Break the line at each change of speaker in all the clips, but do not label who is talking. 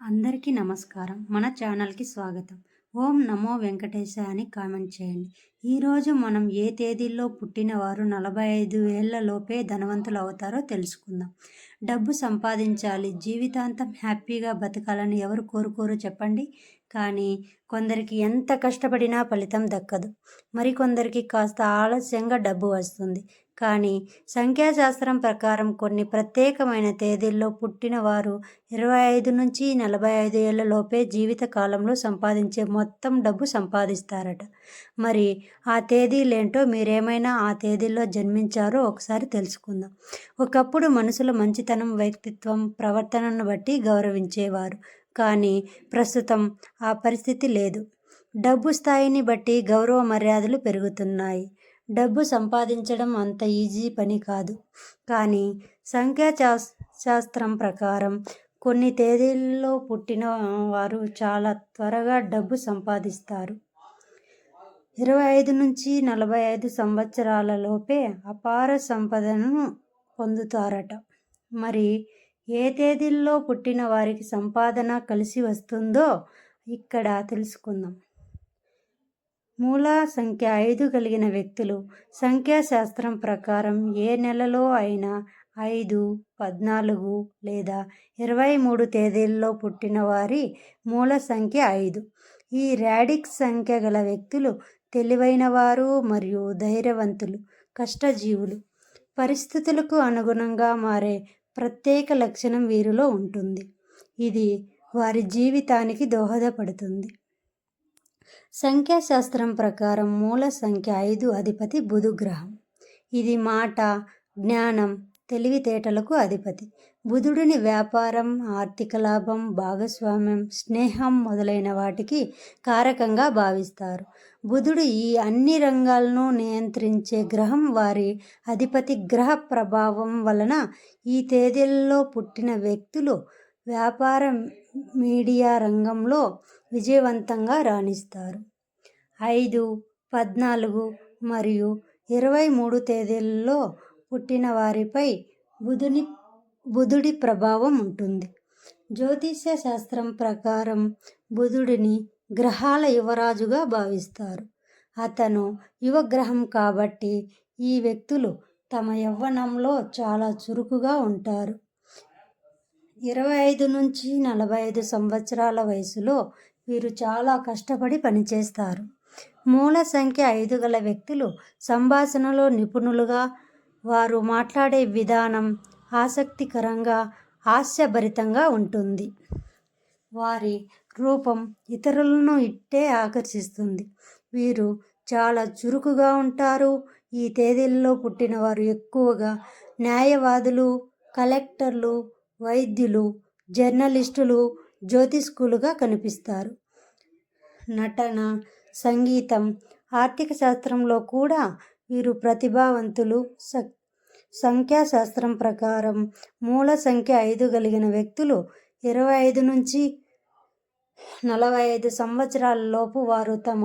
అందరికీ నమస్కారం. మన ఛానల్కి స్వాగతం. ఓం నమో వెంకటేశ అని కామెంట్ చేయండి. ఈరోజు మనం ఏ తేదీల్లో పుట్టినవారు నలభై ఐదు ఏళ్ళలోపే ధనవంతులు అవుతారో తెలుసుకుందాం. డబ్బు సంపాదించాలి జీవితాంతం హ్యాపీగా బతకాలని ఎవరు కోరుకోరు చెప్పండి. కానీ కొందరికి ఎంత కష్టపడినా ఫలితం దక్కదు. మరికొందరికి కాస్త ఆలస్యంగా డబ్బు వస్తుంది. కానీ సంఖ్యాశాస్త్రం ప్రకారం కొన్ని ప్రత్యేకమైన తేదీల్లో పుట్టిన వారు ఇరవై ఐదు నుంచి నలభై ఐదు ఏళ్ళలోపే జీవిత కాలంలో సంపాదించే మొత్తం డబ్బు సంపాదిస్తారట. మరి ఆ తేదీలేంటో మీరేమైనా ఆ తేదీల్లో జన్మించారో ఒకసారి తెలుసుకుందాం. ఒకప్పుడు మనుషుల మంచితనం వ్యక్తిత్వం ప్రవర్తనను బట్టి గౌరవించేవారు. కానీ ప్రస్తుతం ఆ పరిస్థితి లేదు. డబ్బు స్థాయిని బట్టి గౌరవ మర్యాదలు పెరుగుతున్నాయి. డబ్బు సంపాదించడం అంత ఈజీ పని కాదు. కానీ సంఖ్యా శాస్త్రం ప్రకారం కొన్ని తేదీల్లో పుట్టిన వారు చాలా త్వరగా డబ్బు సంపాదిస్తారు. ఇరవై ఐదు నుంచి నలభై ఐదు సంవత్సరాల లోపే అపార సంపదను పొందుతారట. మరి ఏ తేదీల్లో పుట్టిన వారికి సంపాదన కలిసి వస్తుందో ఇక్కడ తెలుసుకుందాం. మూల సంఖ్య ఐదు కలిగిన వ్యక్తులు. సంఖ్యాశాస్త్రం ప్రకారం ఏ నెలలో అయినా ఐదు పద్నాలుగు లేదా ఇరవై మూడు తేదీల్లో పుట్టిన వారి మూల సంఖ్య ఐదు. ఈ రాడిక్స్ సంఖ్య గల వ్యక్తులు తెలివైనవారు మరియు ధైర్యవంతులు కష్టజీవులు. పరిస్థితులకు అనుగుణంగా మారే ప్రత్యేక లక్షణం వీరిలో ఉంటుంది. ఇది వారి జీవితానికి దోహదపడుతుంది. సంఖ్యాశాస్త్రం ప్రకారం మూల సంఖ్య ఐదు అధిపతి బుధు గ్రహం. ఇది మాట జ్ఞానం తెలివితేటలకు అధిపతి. బుధుడిని వ్యాపారం ఆర్థిక లాభం భాగస్వామ్యం స్నేహం మొదలైన వాటికి కారకంగా భావిస్తారు. బుధుడు ఈ అన్ని రంగాలను నియంత్రించే గ్రహం వారి అధిపతి గ్రహ ప్రభావం వలన ఈ తేదీల్లో పుట్టిన వ్యక్తులు వ్యాపారం మీడియా రంగంలో విజయవంతంగా రాణిస్తారు. ఐదు పద్నాలుగు మరియు ఇరవై మూడు తేదీలలో పుట్టిన వారిపై బుధుని బుధుడి ప్రభావం ఉంటుంది. జ్యోతిష్య శాస్త్రం ప్రకారం బుధుడిని గ్రహాల యువరాజుగా భావిస్తారు. అతను యువగ్రహం కాబట్టి ఈ వ్యక్తులు తమ యవ్వనంలో చాలా చురుకుగా ఉంటారు. ఇరవై ఐదు నుంచి నలభై ఐదు సంవత్సరాల వయసులో వీరు చాలా కష్టపడి పనిచేస్తారు. మూల సంఖ్య ఐదు గల వ్యక్తులు సంభాషణలో నిపుణులుగా వారు మాట్లాడే విధానం ఆసక్తికరంగా హాస్యభరితంగా ఉంటుంది. వారి రూపం ఇతరులను ఇట్టే ఆకర్షిస్తుంది. వీరు చాలా చురుకుగా ఉంటారు. ఈ తేదీల్లో పుట్టిన వారు ఎక్కువగా న్యాయవాదులు కలెక్టర్లు వైద్యులు జర్నలిస్టులు జ్యోతిష్కులుగా కనిపిస్తారు. నటన సంగీతం ఆర్థిక శాస్త్రంలో కూడా వీరు ప్రతిభావంతులు. స సంఖ్యాశాస్త్రం ప్రకారం మూల సంఖ్య ఐదు కలిగిన వ్యక్తులు ఇరవై ఐదు నుంచి నలభై ఐదు సంవత్సరాల లోపు వారు తమ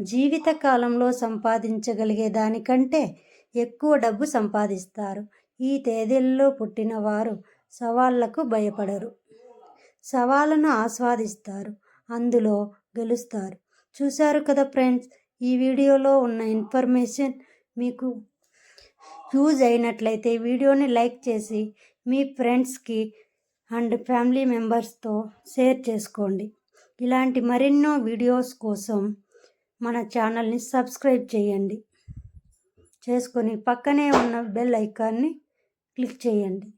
జీవిత కాలంలో సంపాదించగలిగే దానికంటే ఎక్కువ డబ్బు సంపాదిస్తారు. ఈ తేదీల్లో పుట్టిన వారు సవాళ్ళకు భయపడరు. సవాళ్ళను ఆస్వాదిస్తారు. అందులో గెలుస్తారు. చూశారు కదా ఫ్రెండ్స్ ఈ వీడియోలో ఉన్న ఇన్ఫర్మేషన్ మీకు యూజ్ అయినట్లయితే వీడియోని లైక్ చేసి మీ ఫ్రెండ్స్కి అండ్ ఫ్యామిలీ మెంబర్స్తో షేర్ చేసుకోండి. ఇలాంటి మరెన్నో వీడియోస్ కోసం మన ఛానల్ని సబ్స్క్రైబ్ చేయండి. చేసుకొని పక్కనే ఉన్న బెల్ ఐకాన్ని క్లిక్ చేయండి.